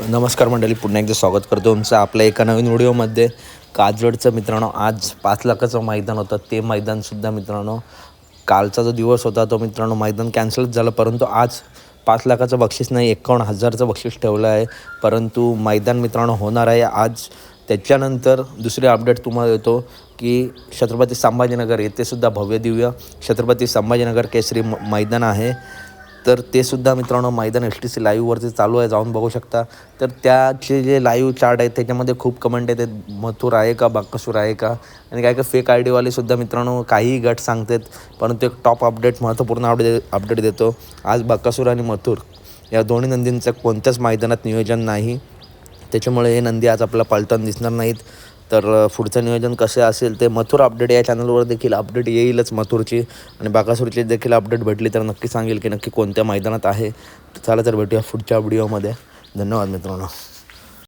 नमस्कार मंडळी पुन्हा एकदा स्वागत करतो तुमचं आपल्या एका नवीन व्हिडिओमध्ये. काजवडचं मित्रांनो आज पाच लाखाचं मैदान होतं. ते मैदानसुद्धा मित्रांनो कालचा जो दिवस होता तो मित्रांनो मैदान कॅन्सलच झालं. परंतु आज पाच लाखाचं बक्षीस नाही एकावन्न हजारचं बक्षीस ठेवलं आहे. परंतु मैदान मित्रांनो होणार आहे. आज त्याच्यानंतर दुसरी अपडेट तुम्हाला देतो की छत्रपती संभाजीनगर येथेसुद्धा भव्य दिव्य छत्रपती संभाजीनगर केसरी म मैदान आहे. तर ते सुद्धा मित्रांनो मैदान एस टी सी लाईव्हवरती चालू आहे जाऊन बघू शकता. तर त्याचे जे लाईव्ह चार्ट आहेत त्याच्यामध्ये खूप कमेंट येतात. मथुर आहे का बाक्कसूर आहे का? आणि काय काय फेक आय डीवाले सुद्धा मित्रांनो काहीही गट सांगतात. परंतु एक टॉप अपडेट महत्त्वपूर्ण अपडेट अपडेट देतो. आज बाक्कासूर आणि मथुर या दोन्ही नंदींचं कोणत्याच मैदानात नियोजन नाही. त्याच्यामुळे हे नंदी आज आपल्याला पलटण दिसणार नाहीत. तर पुढचं नियोजन कसे असेल ते मथुर अपडेट या चॅनलवर देखील अपडेट येईलच मथुरची. आणि बाकासूरची देखील अपडेट भेटली तर नक्की सांगेल की नक्की कोणत्या मैदानात आहे. चला तर भेटूया पुढच्या व्हिडिओमध्ये धन्यवाद मित्रांनो.